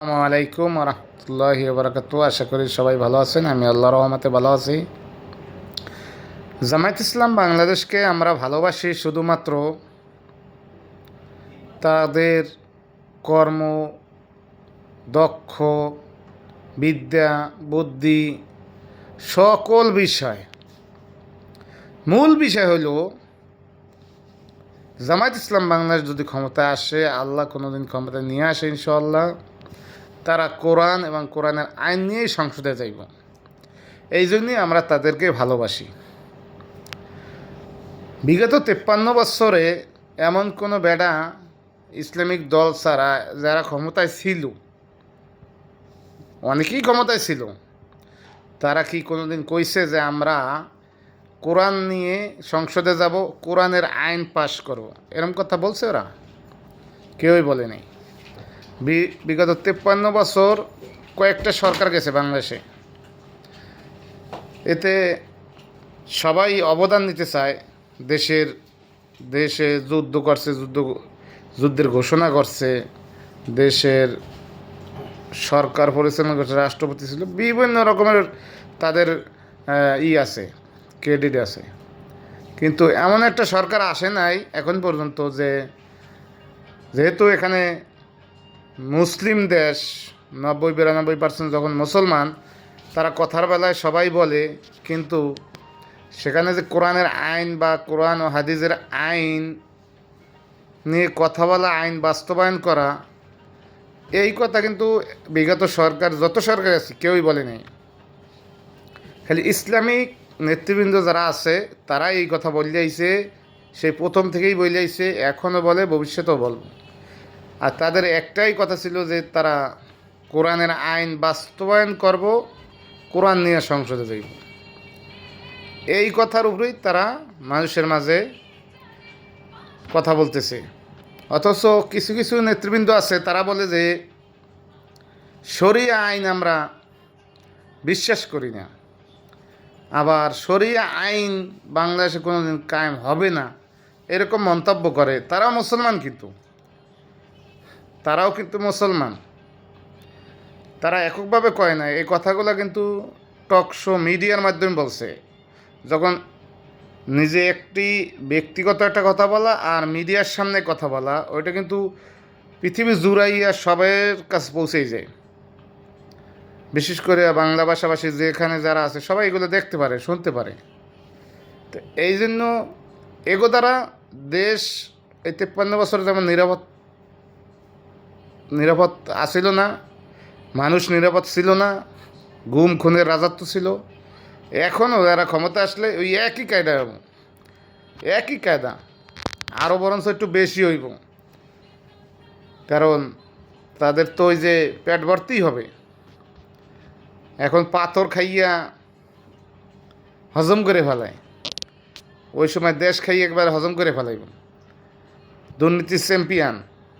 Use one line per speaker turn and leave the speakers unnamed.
আসসালামু আলাইকুম রহমতুল্লাহি বারাকাতু আশা করি সবাই ভালো আছেন, আমি আল্লাহ রহমতে ভালো আছি। জামায়াত ইসলাম বাংলাদেশকে আমরা ভালোবাসি শুধুমাত্র তাদের কর্ম, দক্ষ, বিদ্যা, বুদ্ধি, সকল বিষয়। মূল বিষয় হলো, জামায়াত ইসলাম বাংলাদেশ যদি ক্ষমতায় আসে, আল্লাহ কোনোদিন ক্ষমতায় নিয়ে আসে ইনশাল্লাহ তারা কোরআন এবং কোরআনের আইন নিয়েই সংসদে যাইব। এই জন্যই আমরা তাদেরকে ভালোবাসি। বিগত তেপ্পান্ন বৎসরে এমন কোনো বেডা ইসলামিক দল ছাড়া যারা ক্ষমতায় ছিল, অনেকেই ক্ষমতায় ছিল, তারা কি কোনোদিন কইছে যে আমরা কোরআন নিয়ে সংসদে যাব, কোরআনের আইন পাশ করব? এরকম কথা বলছে ওরা? কেউই বলেনি বি- বিগত তেপ্পান্ন বছর কয়েকটা সরকার গেছে বাংলাদেশে। এতে সবাই অবদান নিতে চায় দেশের, দেশে যুদ্ধ করছে, যুদ্ধ, যুদ্ধের ঘোষণা করছে, দেশের সরকার পরিচালনা করছে, রাষ্ট্রপতি ছিল, বিভিন্ন রকমের তাদের ই আছে, ক্রেডিট আছে। কিন্তু এমন একটা সরকার আসে নাই এখন পর্যন্ত যে, যেহেতু এখানে মুসলিম দেশ, নব্বই, বিরানব্বই পার্সেন্ট যখন মুসলমান, তারা কথার বেলায় সবাই বলে, কিন্তু সেখানে যে কোরআনের আইন বা কোরআন ও হাদিজের আইন নিয়ে কথা বলা, আইন বাস্তবায়ন করা, এই কথা কিন্তু বিগত সরকার, যত সরকার আছে, কেউই বলে নাই। খালি ইসলামিক নেতৃবৃন্দ যারা আছে তারা এই কথা বলে আইছে, সেই প্রথম থেকেই বলে আইছে এখনও বলে, ভবিষ্যতেও বলব। আর তাদের একটাই কথা ছিল যে তারা কোরআনের আইন বাস্তবায়ন করব, কোরআন নিয়ে সংসদে যাইব। এই কথার উপরেই তারা মানুষের মাঝে কথা বলতেছে। অথচ কিছু কিছু নেতৃবৃন্দ আছে, তারা বলে যে, শরিয়া আইন আমরা বিশ্বাস করি না। আবার শরিয়া আইন বাংলাদেশে কোনো দিন কায়েম হবে না, এরকম মন্তব্য করে। তারা মুসলমান কিন্তু। তারাও কিন্তু মুসলমান। তারা এককভাবে কয় না এই কথাগুলো কিন্তু টক শো মিডিয়ার মাধ্যমে বলছে। যখন নিজে একটি ব্যক্তিগত একটা কথা বলা আর মিডিয়ার সামনে কথা বলা, ওইটা কিন্তু পৃথিবী জুড়াইয়া সবাইয়ের কাছে পৌঁছেই যায়। বিশেষ করে বাংলা ভাষাভাষী যেখানে যারা আছে, সবাই এগুলো দেখতে পারে, শুনতে পারে। তো এই জন্য এগো দ্বারা দেশ এই তেপ্পান্ন বছর যেমন নিরাপদ নিরাপদ আসিল না, মানুষ নিরাপদ ছিল না, গুম, খুনের রাজত্ব ছিল। এখনও যারা ক্ষমতা আসলে ওই একই কায়দা হইব একই কায়দা আরও বরঞ্চ একটু বেশি হইব। কারণ তাদের তো ওই যে পেট ভর্তিই হবে। এখন পাথর খাইয়া হজম করে ফেলায়। ওই সময় দেশ খাইয়ে একবার হজম করে ফেলাইব। দুর্নীতির চ্যাম্পিয়ন